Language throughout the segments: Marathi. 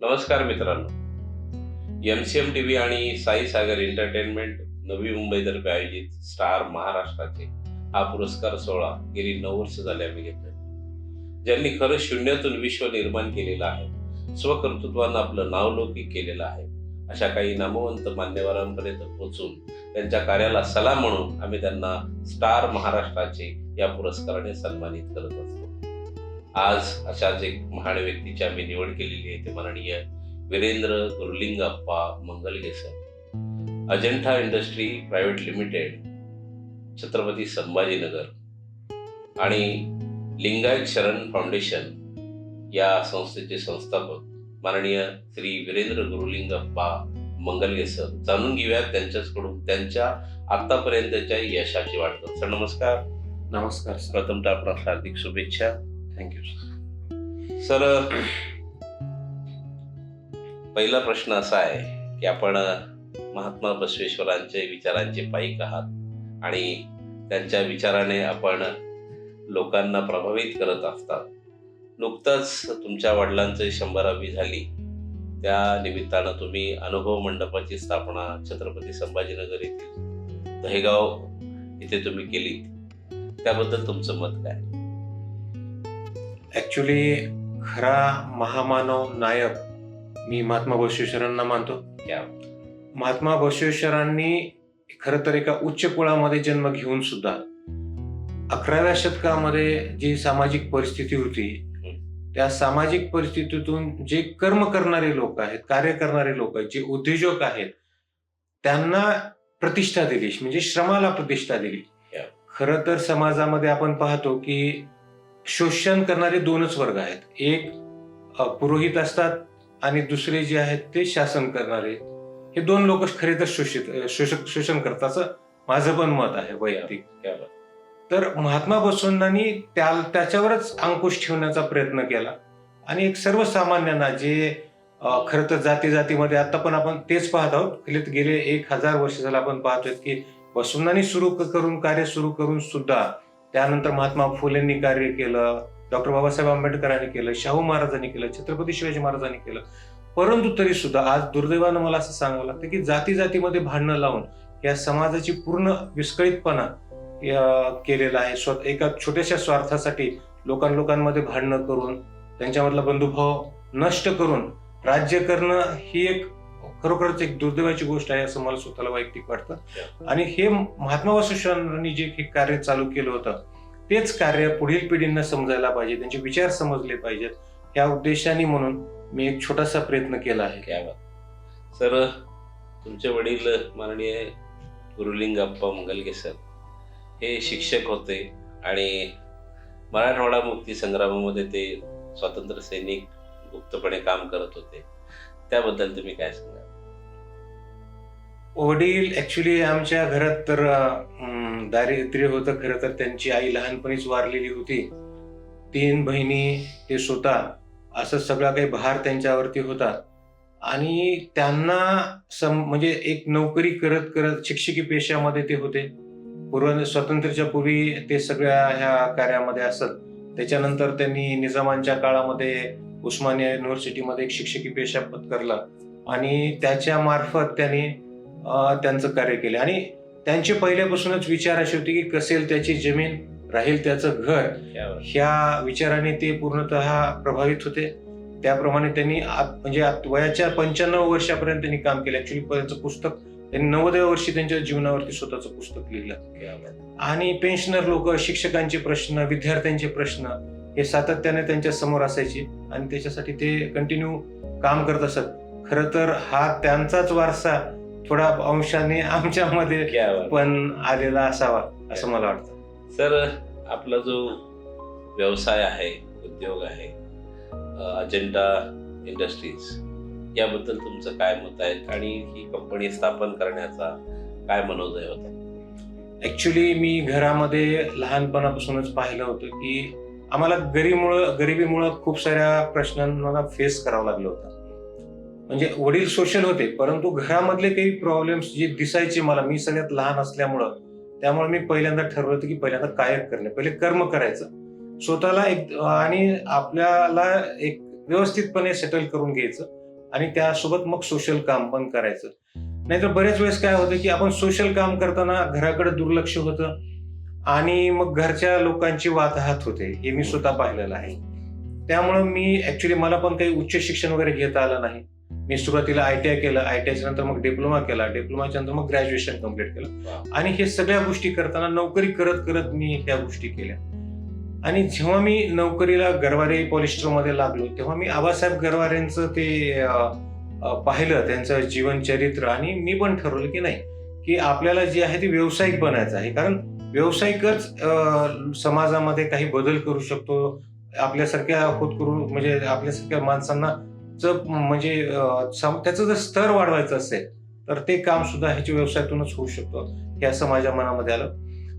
नमस्कार मित्रांनो. M C M T V आणि साई सागर एंटरटेनमेंट नवी मुंबईतर्फे आयोजित स्टार महाराष्ट्राचे हा पुरस्कार सोहळा गेली नऊ वर्ष झाले आम्ही घेतोय. ज्यांनी खरं शून्यातून विश्व निर्माण केलेलं आहे स्वकर्तृत्वानं आपलं नावलौकिक केलेलं आहे अशा काही नामवंत मान्यवरांपर्यंत पोहोचून त्यांच्या कार्याला सलाम म्हणून आम्ही त्यांना स्टार महाराष्ट्राचे या पुरस्काराने सन्मानित करत असतो. आज अशाच एक महान व्यक्तीची आम्ही निवड केलेली आहे ते माननीय Virendra Guruling Appa Mangalgesar Ajantha industry private limited Chhatrapati Sambhajinagar आणि लिंगायत शरण फाउंडेशन या संस्थेचे संस्थापक माननीय श्री वीरेंद्र गुरुलिंग अप्पा मंगलगेसर जाणून घेऊयात त्यांच्याचकडून त्यांच्या आतापर्यंतच्या यशाची वाटतं सर नमस्कार. नमस्कार प्रथमतः आपणास हार्दिक शुभेच्छा. थँक्यू सर पहिला प्रश्न असा आहे की आपण महात्मा बसवेश्वरांचे विचारांचे पाईक आहात आणि त्यांच्या विचाराने आपण लोकांना प्रभावित करत असतात. नुकतंच तुमच्या वडिलांची शंभरावी झाली. त्या निमित्तानं तुम्ही अनुभव मंडपाची स्थापना छत्रपती संभाजीनगर येथील दहेगाव इथे तुम्ही केली त्याबद्दल तुमचं मत काय? ऍक्च्युली खरा महामानव नायक मी महात्मा बसवेश्वरांना मानतो. महात्मा बसवेश्वरांनी खरं तर एका उच्च कुळामध्ये जन्म घेऊन सुद्धा अकराव्या शतकामध्ये जी सामाजिक परिस्थिती होती त्या सामाजिक परिस्थितीतून जे कर्म करणारे लोक आहेत कार्य करणारे लोक आहेत जे उद्योजक आहेत त्यांना प्रतिष्ठा दिली म्हणजे श्रमाला प्रतिष्ठा दिली. खरं तर समाजामध्ये आपण पाहतो की शोषण करणारे दोनच वर्ग आहेत. एक पुरोहित असतात आणि दुसरे जे आहेत ते शासन करणारे. हे दोन लोक खरे तर शोषित शोषक शोषण करतात माझं पण मत आहे वैयक्तिक तर महात्मा बसवंतांनी त्या त्याच्यावरच अंकुश ठेवण्याचा प्रयत्न केला. आणि एक सर्वसामान्यांना जे खरं तर जाती जातीमध्ये आता पण आपण तेच पाहत आहोत. गेले गेले एक हजार वर्ष झालं आपण पाहतोय की वसुंधांनी सुरू करून कार्य सुरू करून सुद्धा त्यानंतर महात्मा फुलेंनी कार्य केलं डॉक्टर बाबासाहेब आंबेडकरांनी केलं शाहू महाराजांनी केलं छत्रपती शिवाजी महाराजांनी केलं. परंतु तरी सुद्धा आज दुर्दैवानं मला असं सांगावं लागतं की जाती जातीमध्ये भांडणं लावून या समाजाची पूर्ण विस्कळीतपणा केलेला आहे. स्व एका छोट्याशा स्वार्थासाठी लोकां लोकांमध्ये भांडणं करून त्यांच्यामधला बंधुभाव नष्ट करून राज्य करणं ही एक खरोखरच एक दुर्दैवाची गोष्ट आहे असं मला स्वतःला वैयक्तिक वाटतं. आणि हे महात्मा वसुश्वरांनी जे हे कार्य चालू केलं होतं तेच कार्य पुढील पिढींना समजायला पाहिजे त्यांचे विचार समजले पाहिजेत या उद्देशाने म्हणून मी एक छोटासा प्रयत्न केला आहे. सर तुमचे वडील माननीय गुरुलिंग अप्पा मंगलगेसर हे शिक्षक होते आणि मराठवाडा मुक्ती संग्रामामध्ये ते स्वातंत्र्य सैनिक गुप्तपणे काम करत होते. त्याबद्दल तुम्ही काय सांगा वडील ऍक्च्युली आमच्या घरात तर दारिद्र्य होतं खरं तर. त्यांची आई लहानपणीच वारलेली होती. तीन बहिणी ते स्वतः असं सगळा काही भार त्यांच्यावरती होता. आणि त्यांना सम म्हणजे एक नोकरी करत करत शिक्षकी पेशामध्ये ते होते. पूर्व स्वातंत्र्याच्या पूर्वी ते सगळ्या ह्या कार्यामध्ये असत. त्याच्यानंतर त्यांनी निजामांच्या काळामध्ये उस्मानिया युनिव्हर्सिटीमध्ये एक शिक्षकी पेशा पत्करला. आणि त्याच्या मार्फत त्यांनी त्यांचं कार्य केले. आणि त्यांचे पहिल्यापासूनच विचार असे होते की कसेल त्याची जमीन राहील त्याचं घर. ह्या विचाराने ते पूर्णतः प्रभावित होते. त्याप्रमाणे त्यांनी म्हणजे वयाच्या पंच्याण्णव वर्षापर्यंत त्यांनी काम केलं. ऍक्च्युली त्यांचं पुस्तक त्यांनी नव्वदव्या वर्षी त्यांच्या जीवनावरती स्वतःचं पुस्तक लिहिलं. आणि पेन्शनर लोक शिक्षकांचे प्रश्न विद्यार्थ्यांचे प्रश्न हे सातत्याने त्यांच्यासमोर असायचे. आणि त्याच्यासाठी ते कंटिन्यू काम करत असत. खरं तर हा त्यांचाच वारसा थोडा अंशाने आमच्यामध्ये. पण आलेला असावा असं मला वाटतं. सर आपला जो व्यवसाय आहे उद्योग आहे अजेंडा इंडस्ट्रीज याबद्दल तुमचं काय मत आहे? आणि ही कंपनी स्थापन करण्याचा काय मनोदय होता? ऍक्च्युली मी घरामध्ये लहानपणापासूनच पाहिलं होतं की आम्हाला गरीमुळं गरिबीमुळं खूप साऱ्या प्रश्नांना फेस करावं लागलं होतं. म्हणजे वडील सोशल होते परंतु घरामधले काही प्रॉब्लेम्स जे दिसायचे मला मी सगळ्यात लहान असल्यामुळं त्यामुळे मी पहिल्यांदा ठरवलं होतं की पहिल्यांदा कायक करणे पहिले कर्म करायचं. स्वतःला एक आणि आपल्याला एक व्यवस्थितपणे सेटल करून घ्यायचं आणि त्यासोबत मग सोशल काम पण करायचं. नाहीतर बरेच वेळेस काय होतं की आपण सोशल काम करताना घराकडे दुर्लक्ष होतं आणि मग घरच्या लोकांची वाताहत होते हे मी स्वतः पाहिलेलं आहे. त्यामुळं मी ऍक्च्युली मला पण काही उच्च शिक्षण वगैरे घेता आलं नाही. मी सुरुवातीला आय टी आय केलं आय टी आयच्या नंतर मग डिप्लोमा केला डिप्लोमाच्या नंतर मग ग्रॅज्युएशन कंप्लीट केलं. आणि हे सगळ्या गोष्टी करताना नोकरी करत करत मी ह्या गोष्टी केल्या. आणि जेव्हा मी नोकरीला गरवारे पॉलिस्टरमध्ये लागलो तेव्हा मी आबासाहेब गरवारेंचं ते पाहिलं त्यांचं जीवनचरित्र. आणि मी पण ठरवलं की नाही की आपल्याला जे आहे ते व्यावसायिक बनायचं आहे. कारण व्यावसायिकच समाजामध्ये काही बदल करू शकतो. आपल्यासारख्या होतकरू म्हणजे आपल्यासारख्या माणसांना म्हणजे त्याचं जर स्तर वाढवायचं असेल तर ते काम सुद्धा ह्याच्या व्यवसायातूनच होऊ शकतो हे असं माझ्या मनामध्ये आलं.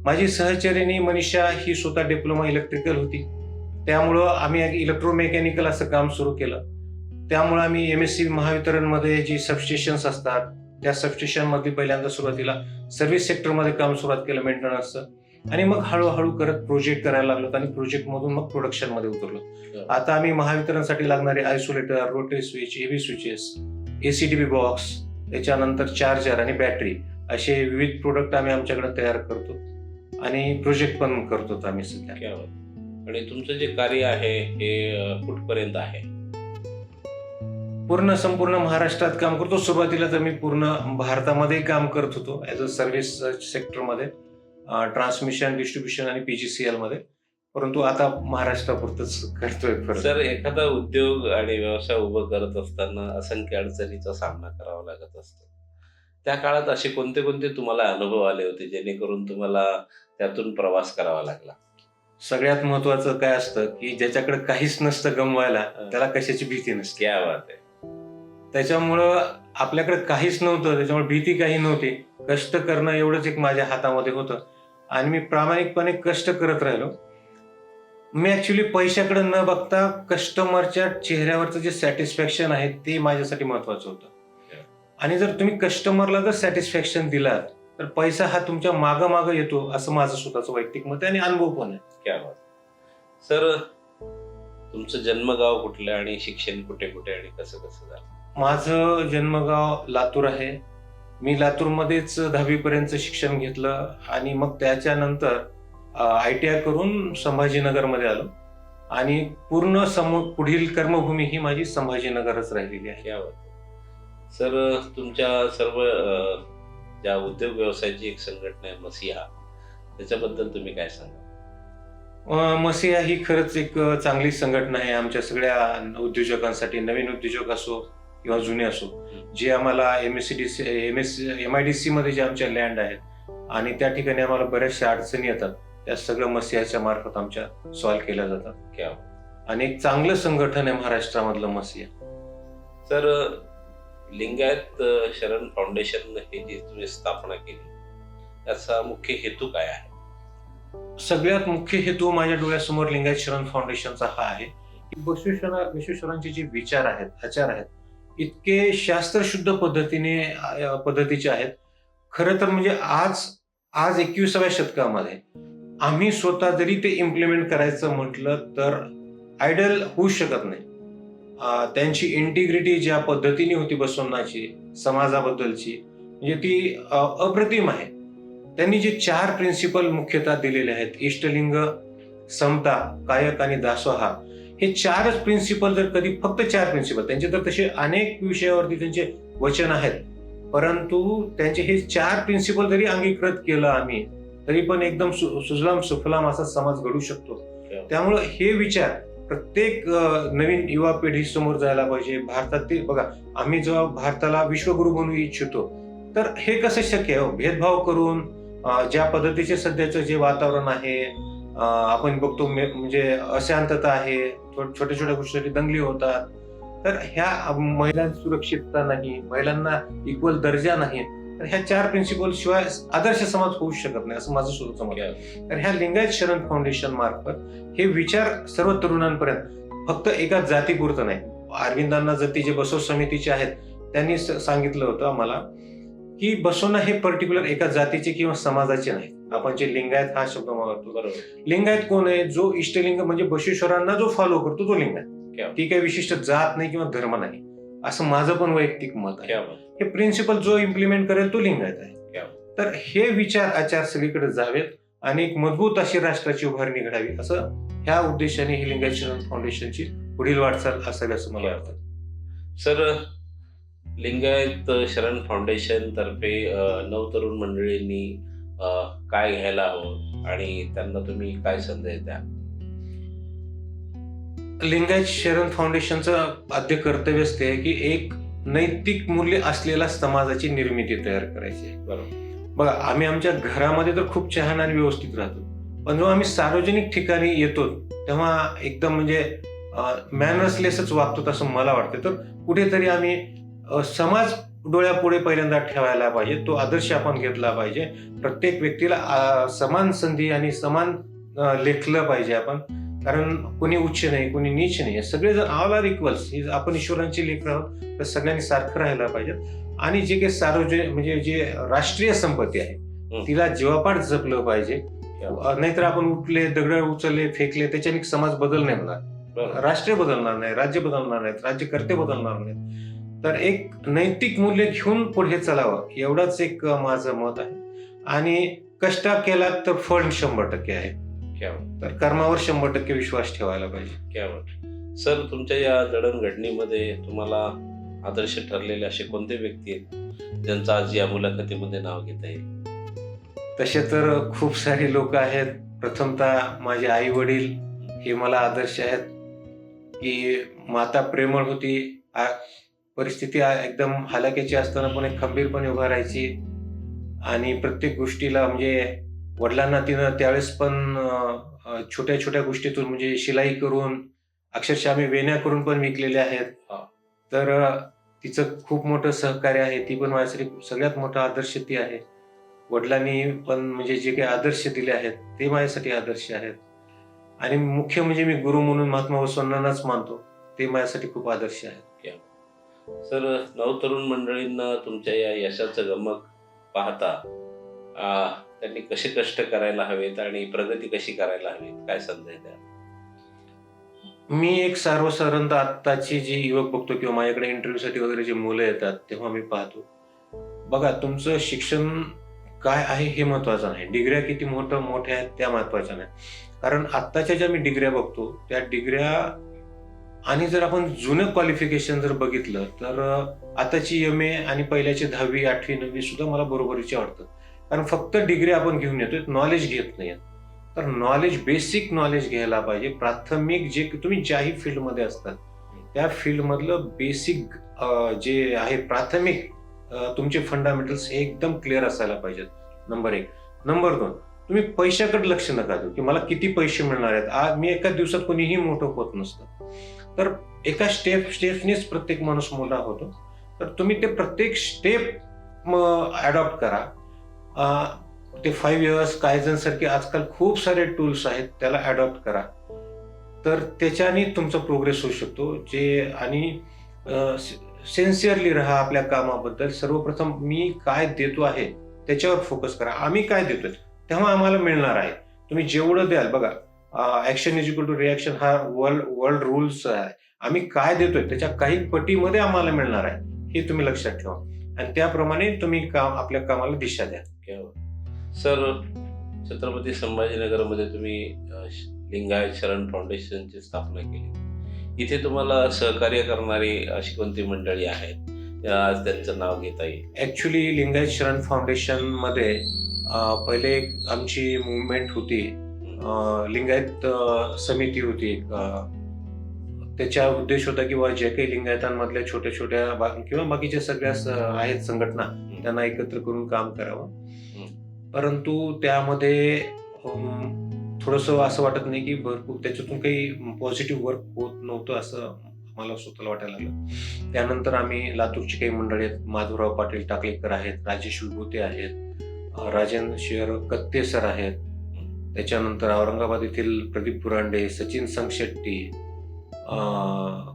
माझी सहचरिणी मनीषा ही स्वतः डिप्लोमा इलेक्ट्रिकल होती. त्यामुळं आम्ही इलेक्ट्रोमेकॅनिकल असं काम सुरू केलं. त्यामुळं आम्ही एम एस सी महावितरणमध्ये जी सबस्टेशन्स असतात त्या सबस्टेशनमध्ये पहिल्यांदा सुरुवातीला सर्व्हिस सेक्टरमध्ये काम सुरुवात केलं मेंटेनन्सचं आणि मग हळूहळू करत प्रोजेक्ट करायला लागलो आणि प्रोजेक्ट मधून मग प्रोडक्शनमध्ये उतरलो. आता आम्ही महावितरणसाठी लागणारे isolator rotary switch AV switches ACDB box त्याच्यानंतर चार्जर आणि बॅटरी असे विविध प्रोडक्ट आम्ही आमच्याकडे तयार करतो आणि प्रोजेक्ट पण करतो आम्ही सध्या. आणि तुमचं जे कार्य आहे हे कुठपर्यंत आहे? पूर्ण संपूर्ण महाराष्ट्रात काम करतो. सुरुवातीला तर मी पूर्ण भारतामध्ये काम करत होतो ऍज अ सर्व्हिस सेक्टरमध्ये ट्रान्समिशन डिस्ट्रीब्युशन आणि पीजीसीएलमध्ये. परंतु आता महाराष्ट्रापुरतच करतोय. सर एखादा उद्योग आणि व्यवसाय उभं करत असताना असंख्य अडचणीचा सामना करावा लागत असतो. त्या काळात असे कोणते कोणते तुम्हाला अनुभव आले होते जेणेकरून तुम्हाला त्यातून प्रवास करावा लागला? सगळ्यात महत्वाचं काय असतं की ज्याच्याकडे काहीच नसतं गमवायला त्याला कशाची भीती नसते. क्या बात आहे. त्याच्यामुळं आपल्याकडे काहीच नव्हतं त्याच्यामुळे भीती काही नव्हती. कष्ट करणं एवढंच एक माझ्या हातामध्ये होतं. आणि मी प्रामाणिकपणे कष्ट करत राहिलो. मी ऍक्च्युली पैशाकडे न बघता कस्टमरच्या चेहऱ्यावरचं जे सॅटिस्फॅक्शन आहे ते माझ्यासाठी महत्वाचं होतं. आणि जर तुम्ही कस्टमरला जर सॅटिस्फॅक्शन दिलात तर पैसा हा तुमच्या मागं मागं येतो असं माझं स्वतःचं वैयक्तिक मत आहे आणि अनुभव पण आहे. क्या बात. सर तुमचं जन्मगाव कुठलं आणि शिक्षण कुठे कुठे आणि कसं कसं झालं? माझं जन्मगाव लातूर आहे. मी लातूरमध्येच दहावीपर्यंत शिक्षण घेतलं आणि मग त्याच्यानंतर आय टी आय करून संभाजीनगरमध्ये आलो. आणि पूर्ण सम पुढील कर्मभूमी ही माझी संभाजीनगरच राहिलेली आहे. सर तुमच्या सर्व ज्या उद्योग व्यवसायाची एक संघटना आहे मसिहा त्याच्याबद्दल तुम्ही काय सांगा मसिया ही खरंच एक चांगली संघटना आहे. आमच्या सगळ्या उद्योजकांसाठी नवीन उद्योजक असो किंवा जुने असो जे आम्हाला M S C D C M S M I D C मध्ये जे आमच्या लँड आहेत आणि त्या ठिकाणी आम्हाला बऱ्याचशा अडचणी येतात त्या सगळं मसियाच्या मार्फत आमच्या सॉल्व्ह केल्या जातात. आणि एक चांगलं संघटन आहे महाराष्ट्रामधलं मसिया तर लिंगायत शरण फाउंडेशन हे जी तुम्ही स्थापना केली त्याचा मुख्य हेतू काय आहे? सगळ्यात मुख्य हेतू माझ्या डोळ्यासमोर लिंगायत शरण फाउंडेशनचा हा आहे. की बसवेश्वरा विश्वेश्वरांचे जे विचार आहेत आचार आहेत इतके शास्त्रशुद्ध पद्धतीने पद्धतीचे आहेत. खरं तर म्हणजे आज आज एकविसाव्या शतकामध्ये आम्ही स्वतः जरी ते इम्प्लिमेंट करायचं म्हटलं तर आयडल होऊ शकत नाही. त्यांची इंटिग्रिटी ज्या पद्धतीने होती बसवण्याची समाजाबद्दलची म्हणजे ती अप्रतिम आहे. त्यांनी जे चार प्रिन्सिपल मुख्यतः दिलेले आहेत. इष्टलिंग समता कायक आणि दासोहा. हे चारच प्रिन्सिपल जर कधी फक्त चार प्रिन्सिपल त्यांचे तर तसे अनेक विषयावरती त्यांचे वचन आहेत परंतु त्यांचे हे चार प्रिन्सिपल जरी अंगीकृत केलं आम्ही तरी पण एकदम सुजलाम सुफलाम असा समाज घडू शकतो. त्यामुळं हे विचार प्रत्येक नवीन युवा पिढी समोर जायला पाहिजे भारतातील बघा आम्ही जेव्हा भारताला विश्वगुरु बनवू इच्छितो तर हे कसं शक्य आहे? भेदभाव करून ज्या पद्धतीचे सध्याचं जे वातावरण आहे आपण बघतो म्हणजे अशांतता आहे छोट्या छोट्या गोष्टीसाठी दंगली होतात तर ह्या महिलांची सुरक्षितता नाही महिलांना इक्वल दर्जा नाही तर ह्या चार प्रिन्सिपल शिवाय आदर्श समाज होऊ शकत नाही असं माझं स्वतःचं मत आहे. तर ह्या लिंगायत शरण फाउंडेशन मार्फत हे विचार सर्व तरुणांपर्यंत फक्त एका जातीपुरतं नाही अरविंदांना जती जे बसव समितीचे आहेत त्यांनी सांगितलं होतं आम्हाला की बसवणं हे पर्टिक्युलर एका जातीचे किंवा समाजाचे नाही. आपण जे लिंगायत हा शब्द वापरतो बरोबर लिंगायत कोण आहे? जो इष्टलिंग म्हणजे बसवेश्वरांना जो फॉलो करतो तो लिंगायत. ती काही विशिष्ट जात नाही किंवा धर्म नाही. असं माझं पण वैयक्तिक मत आहे. हे प्रिन्सिपल जो इम्प्लिमेंट करेल तो लिंगायत आहे. क्या तर हे विचार आचार सगळीकडे जावेत आणि एक मजबूत अशी राष्ट्राची उभारणी घडावी असं ह्या उद्देशाने ही लिंगायत फाउंडेशनची पुढील वाटचाल असावी असं मला वाटतं. सर लिंगायत शरण फाउंडेशन तर्फे नवतरुण मंडळींनी काय घ्यायला हवं आणि त्यांना तुम्ही काय संदेश द्या? लिंगायत शरण फाउंडेशनचं आद्य कर्तव्यच ते आहे की एक नैतिक मूल्य असलेला समाजाची निर्मिती तयार करायची बरोबर. बघा आम्ही आमच्या घरामध्ये तर खूप छान आणि व्यवस्थित राहतो. पण जेव्हा आम्ही सार्वजनिक ठिकाणी येतो तेव्हा एकदम म्हणजे मॅनर्सलेसच वागतो असं मला वाटतं. तर कुठेतरी आम्ही समाज डोळ्यापुढे पहिल्यांदा ठेवायला पाहिजे. तो आदर्श आपण घेतला पाहिजे. प्रत्येक व्यक्तीला समान संधी आणि समान लेखलं पाहिजे आपण. कारण कोणी उच्च नाही कोणी नीच नाही. सगळेजण ऑल आर इक्वल्स आपण ईश्वरांची लेख आहोत तर सगळ्यांनी सारखं राहायला पाहिजे. आणि जे काही सार्वजनिक म्हणजे जे राष्ट्रीय संपत्ती आहे तिला जीवापाड जपलं पाहिजे. क्या नाहीतर आपण उठले दगड उचलले फेकले त्याच्याने समाज बदल नाही. होणार बरोबर. राष्ट्र बदलणार नाही राज्य बदलणार नाहीत राज्यकर्ते बदलणार नाहीत. तर एक नैतिक मूल्य घेऊन पुढे चालावं एवढंच एक माझं मत आहे. आणि कष्ट केला तर फळ शंभर टक्के आहे. क्या. तर कर्मावर शंभर टक्के विश्वास ठेवायला पाहिजे. क्या. सर तुमच्या या जडणघडणीमध्ये तुम्हाला आदर्श ठरलेले असे कोणते व्यक्ती आहेत ज्यांचं आज या मुलाखतीमध्ये नाव घेता येईल? तसे तर खूप सारे लोक आहेत. प्रथमतः माझे आई वडील हे मला आदर्श आहेत. की माता प्रेमळ होती. आ- परिस्थिती एकदम हालाकीची असताना पण एक खंबीरपणे उभा राहायची. आणि प्रत्येक गोष्टीला म्हणजे वडिलांना तिनं त्यावेळेस पण छोट्या छोट्या गोष्टीतून म्हणजे शिलाई करून अक्षरशः आम्ही वेण्या करून पण विकलेल्या आहेत. तर तिचं खूप मोठं सहकार्य आहे. ती पण माझ्यासाठी सगळ्यात मोठा आदर्श ती आहे. वडिलांनी पण म्हणजे जे काही आदर्श दिले आहेत ते माझ्यासाठी आदर्श आहेत. आणि मुख्य म्हणजे मी गुरु म्हणून महात्मा बसवण्णांनाच मानतो. ते माझ्यासाठी खूप आदर्श आहेत. सर नवतरुण मंडळींना तुमच्या या यशाचं गमक पाहता त्यांनी कसे कष्ट करायला हवेत आणि प्रगती कशी करायला हवी काय समजाय द्या मी एक सर्वसाधारणतः आत्ताची जी युवक बघतो किंवा माझ्याकडे इंटरव्ह्यूसाठी वगैरे जे मुलं येतात तेव्हा मी पाहतो. बघा तुमचं शिक्षण काय आहे हे महत्वाचं नाही. डिग्र्या किती मोठं मोठ्या आहेत त्या महत्त्वाच्या नाही कारण आत्ताच्या ज्या मी डिग्र्या बघतो त्या डिग्र्या आणि जर आपण जुनं क्वालिफिकेशन जर बघितलं तर आताची एम ए आणि पहिल्याची दहावी आठवी नववी सुद्धा मला बरोबरीचे वाटतं कारण फक्त डिग्री आपण घेऊन येतोय नॉलेज घेत नाही तर नॉलेज बेसिक नॉलेज घ्यायला पाहिजे. प्राथमिक जे तुम्ही ज्याही फील्डमध्ये असतात त्या फील्डमधलं बेसिक जे आहे प्राथमिक तुमचे फंडामेंटल्स हे एकदम क्लिअर असायला पाहिजेत. नंबर एक. नंबर दोन. तुम्ही पैशाकडे लक्ष नका देऊ की मला किती पैसे मिळणार आहेत. आज मी एका दिवसात कोणीही मोठं होत नसतं. तर एका स्टेप स्टेपनेच प्रत्येक माणूस मोठा होतो. तर तुम्ही ते प्रत्येक स्टेप अडॉप्ट करा. ते फाईव्ह इयर्स कायझन सारखे आजकाल खूप सारे टूल्स आहेत त्याला अडॉप्ट करा. तर त्याच्याने तुमचा प्रोग्रेस होऊ शकतो. जे आणि सेन्सिअरली राहा आपल्या कामाबद्दल. सर्वप्रथम मी काय देतो आहे त्याच्यावर फोकस करा. आम्ही काय देतोय तेव्हा आम्हाला मिळणार आहे. तुम्ही जेवढं द्याल बघा action is equal to reaction हा वर्ल्ड वर्ल्ड रूल्स आहे. आम्ही काय देतोय? त्याच्या काही पटीमध्ये आम्हाला मिळणार आहे. हे तुम्ही लक्षात ठेवा. आणि त्याप्रमाणे तुम्ही काम आपल्या कामाला दिशा द्या. सर छत्रपती संभाजीनगरमध्ये तुम्ही लिंगायत शरण फाउंडेशनची स्थापना केली. इथे तुम्हाला सहकार्य करणारी अशी कोणती मंडळी आहेत? आज त्यांचं नाव घेता येईल. ऍक्च्युली लिंगायत शरण फाउंडेशनमध्ये अं, पहिले आमची मुवमेंट होती. लिंगायत समिती होती एक त्याचा उद्देश होता किंवा जे काही लिंगायतांमधल्या छोट्या छोट्या किंवा बाकीच्या सगळ्या आहेत संघटना त्यांना एकत्र करून काम करावं. परंतु त्यामध्ये थोडस असं वाटत नाही की भरपूर त्याच्यातून काही पॉझिटिव्ह वर्क होत नव्हतं असं मला स्वतःला वाटायला लागलं. त्यानंतर आम्ही लातूरची काही मंडळी आहेत माधवराव पाटील टाकलेकर आहेत राजेश विभूते आहेत राजन राजेंद्र शेअर कत्ते सर आहेत त्याच्यानंतर औरंगाबाद येथील प्रदीप बुरांडे सचिन संगशेट्टी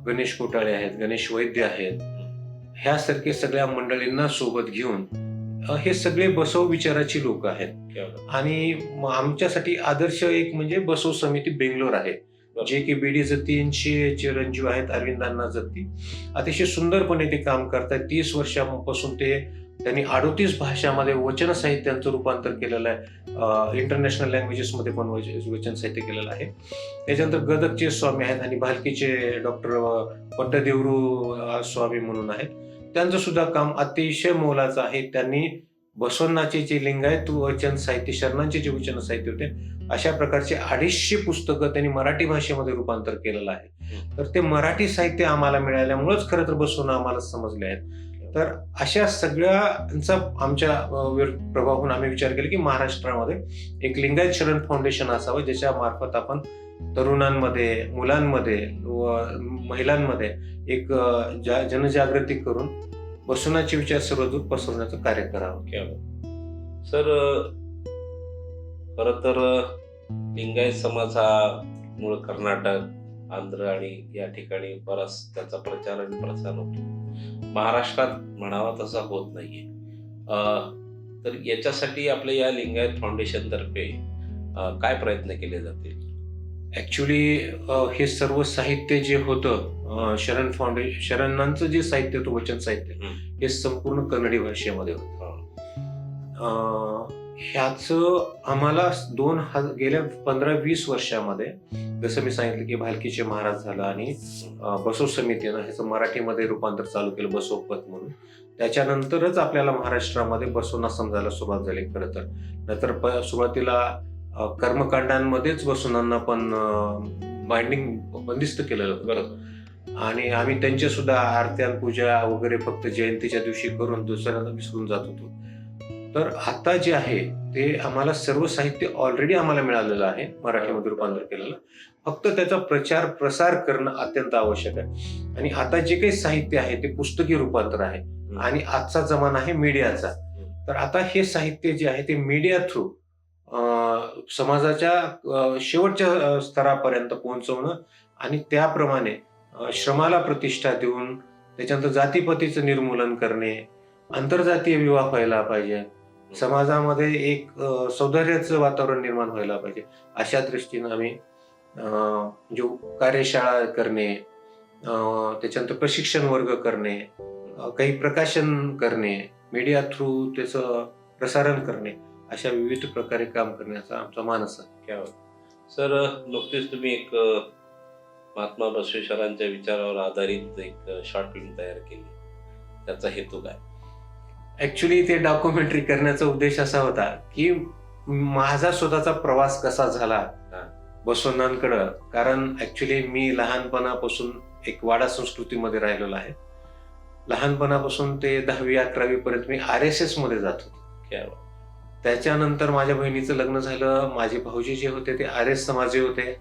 गणेश कोटाळे आहेत गणेश वैद्य आहेत. ह्यासारखे सगळ्या मंडळींना सोबत घेऊन हे सगळे बसव विचाराची लोक आहेत. आणि आमच्यासाठी आदर्श एक म्हणजे बसव समिती बेंगलोर आहे. जे की बीडी जत्ती यांचे चिरंजीव आहेत अरविंदांना जत्ती अतिशय सुंदरपणे ते काम करतात. तीस वर्षापासून ते त्यांनी अडोतीस भाषामध्ये वचन साहित्यांचं रूपांतर केलेलं आहे. इंटरनॅशनल लँग्वेजेसमध्ये पण वच- वचन साहित्य केलेलं आहे. त्याच्यानंतर गदगचे स्वामी आहेत आणि भालकीचे डॉक्टर पट्टदेवरू स्वामी म्हणून आहेत. त्यांचं सुद्धा काम अतिशय मोलाचं आहे. त्यांनी बसवण्णाचे जे लिंगायत वचन साहित्य शरणांचे जे वचन साहित्य होते अशा प्रकारचे अडीचशे पुस्तकं त्यांनी मराठी भाषेमध्ये रूपांतर केलेलं आहे. तर ते मराठी साहित्य आम्हाला मिळाल्यामुळेच खरं तर बसवणं आम्हाला समजले आहेत. तर अशा सगळ्यांचा आमच्या प्रभाव होऊन आम्ही विचार केला की महाराष्ट्रामध्ये एक लिंगायत शरण फाउंडेशन असावं ज्याच्या मार्फत आपण तरुणांमध्ये मुलांमध्ये व महिलांमध्ये एक जा जनजागृती करून बसवण्याचे विचार सर्वदूर पसरवण्याचं कार्य करावं. सर खर तर लिंगायत समाज हा मूळ कर्नाटक आंध्र आणि या ठिकाणी बराच त्याचा प्रचार आणि प्रसार होतो. महाराष्ट्रात म्हणावा तसा होत नाहीये. तर याच्यासाठी आपल्या या लिंगायत फाउंडेशन तर्फे अं, काय प्रयत्न केले जातील? ऍक्च्युली हे सर्व साहित्य जे होतं शरण फाउंडेशन शरणांचं जे साहित्य होतं वचन साहित्य. हे. संपूर्ण कन्नडी भाषेमध्ये होतं. अ, ह्याचं आम्हाला दोन ह- गेल्या पंधरा वीस वर्षामध्ये जसं मी सांगितलं की भालकीचे महाराज झालं आणि बसो बसव समितीनं ह्याचं मराठीमध्ये रूपांतर चालू केलं बसवपत म्हणून. त्याच्यानंतरच आपल्याला महाराष्ट्रामध्ये बसवणं समजायला सुरुवात झाली खरं तर. नंतर प- सुरुवातीला कर्मकांडांमध्येच बसवणांना पण बाइंडिंग बंदिस्त केलेलं होतं आणि आम्ही त्यांच्या सुद्धा आरत्या पूजा वगैरे फक्त जयंतीच्या दिवशी करून दुसऱ्यांदा विसरून जात होतो. तर आता जे आहे ते आम्हाला सर्व साहित्य ऑलरेडी आम्हाला मिळालेलं आहे मराठीमध्ये रूपांतर केलेलं. फक्त त्याचा प्रचार प्रसार करणं अत्यंत आवश्यक आहे. आणि आता जे काही साहित्य आहे ते पुस्तकी रूपांतर आहे. आणि आजचा जमाना आहे मीडियाचा. तर आता हे साहित्य जे आहे ते मीडिया थ्रू समाजाच्या शेवटच्या स्तरापर्यंत पोहोचवणं आणि त्याप्रमाणे श्रमाला प्रतिष्ठा देऊन त्याच्यानंतर जातीपतीचं निर्मूलन करणे आंतरजातीय विवाह व्हायला पाहिजे. समाजामध्ये एक सौंदर्याचं वातावरण निर्माण व्हायला पाहिजे. अशा दृष्टीनं आम्ही जो कार्यशाळा करणे त्याच्यानंतर प्रशिक्षण वर्ग करणे काही प्रकाशन करणे मीडिया थ्रू त्याचं प्रसारण करणे अशा विविध प्रकारे काम करण्याचा आमचा मानस आहे. सर नुकतीच तुम्ही एक महात्मा बसवेश्वरांच्या विचारावर आधारित एक शॉर्ट फिल्म तयार केली. त्याचा हेतू काय? ऍक्च्युली ते डॉक्युमेंटरी करण्याचा उद्देश असा होता की माझा स्वतःचा प्रवास कसा झाला हा. बसवण्णांकडं कारण ऍक्च्युली मी लहानपणापासून एक वाडा संस्कृतीमध्ये राहिलेलो आहे. लहानपणापासून ते दहावी अकरावी पर्यंत मी आर एस एसमध्ये जात होतो. त्याच्यानंतर माझ्या बहिणीचं लग्न झालं. माझे भाऊजी जे होते ते आर्य समाजी होते.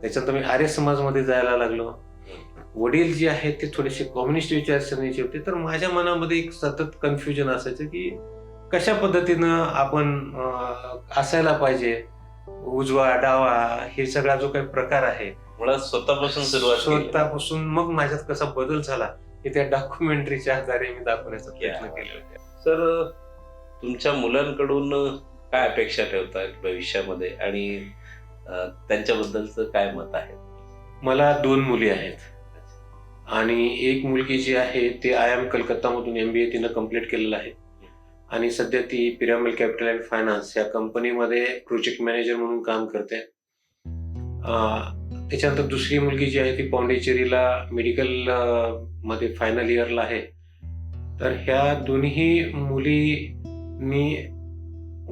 त्याच्यानंतर मी आर्य समाजमध्ये जायला लागलो. वडील जे आहेत ते थोडेसे कम्युनिस्ट विचारसरणीचे होते. तर माझ्या मनामध्ये एक सतत कन्फ्युजन असायचं की कशा पद्धतीनं आपण असायला पाहिजे? उजवा डावा हे सगळा जो काही प्रकार आहे. मुळात स्वतःपासून सुरुवात केली. स्वतःपासून मग माझ्यात कसा बदल झाला हे त्या डॉक्युमेंटरीच्या आधारे मी दाखवण्याचा प्रयत्न केलेला सर तुमच्या मुलांकडून काय अपेक्षा ठेवतायत भविष्यामध्ये? आणि त्यांच्याबद्दलचं काय मत आहे? मला दोन मुली आहेत. आणि एक मुलगी जी आहे ते आय एम कलकत्तामधून एम बी ए तिनं कंप्लीट केलेलं आहे. आणि सध्या ती पिरामल कॅपिटल अँड फायनान्स या कंपनीमध्ये प्रोजेक्ट मॅनेजर म्हणून काम करते. अं, त्याच्यानंतर दुसरी मुलगी जी आहे ती पॉंडेचेरीला मेडिकलमध्ये फायनल इयरला आहे. तर ह्या दोन्ही मुलींनी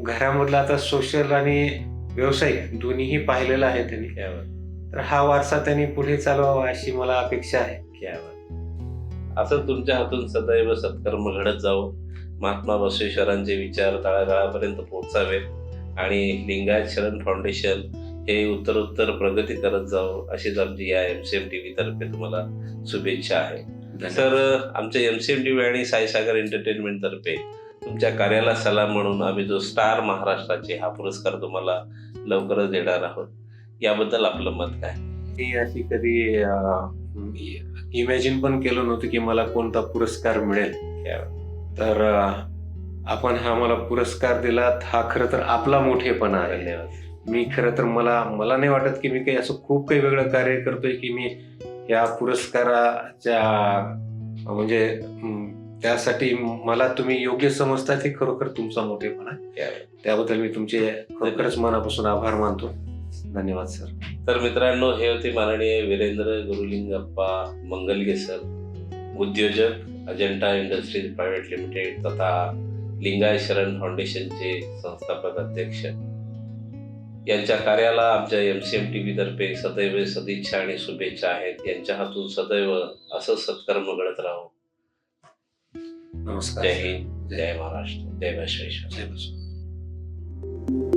घरामधला आता सोशल आणि व्यावसायिक दोन्हीही पाहिलेलं आहे त्यांनी. तर हा वारसा त्यांनी पुढे चालवावा अशी मला अपेक्षा आहे. बात. असं तुमच्या हातून सदैव सत्कर्म घडत जावं. महात्मा बसवेश्वरांचे विचार तळागाळापर्यंत पोहोचावेत आणि लिंगायत शरण फाउंडेशन हे उत्तर उत्तर प्रगती करत जावं अशीच आमची या एमसीएम टीव्ही तर्फे तुम्हाला शुभेच्छा आहे. सर आमच्या एमसीएम टीव्ही आणि साईसागर एंटरटेनमेंट तर्फे तुमच्या कार्याला सलाम म्हणून आम्ही जो स्टार महाराष्ट्राचे हा पुरस्कार तुम्हाला लवकरच देणार आहोत. याबद्दल आपलं मत काय? मी अशी कधी इमॅजिन पण केलं नव्हतं की मला कोणता पुरस्कार मिळेल. तर आपण हा मला पुरस्कार दिलात हा खरं तर आपला मोठेपणा आहे. मी खरं तर मला मला नाही वाटत की मी काही असं खूप काही वेगळं कार्य करतोय की मी या पुरस्काराच्या म्हणजे त्यासाठी मला तुम्ही योग्य समजता ते खरोखर तुमचा मोठेपणा. त्याबद्दल मी तुमचे खरोखरच मनापासून आभार मानतो. धन्यवाद सर. तर मित्रांनो हे होते माननीय वीरेंद्र गुरुलिंगप्पा मंगलगे सर उद्योजक अजंटा इंडस्ट्रीज प्रायव्हेट लिमिटेड तथा लिंगाय शरण फाउंडेशनचे संस्थापक अध्यक्ष. यांच्या कार्याला आमच्या M C M T V तर्फे सदैव सदिच्छा आणि शुभेच्छा आहेत. यांच्या हातून सदैव असं सत्कर्म घडत राहो. नमस्कार जय हिंद जय महाराष्ट्र जय बसवेश्वर. जय बसव.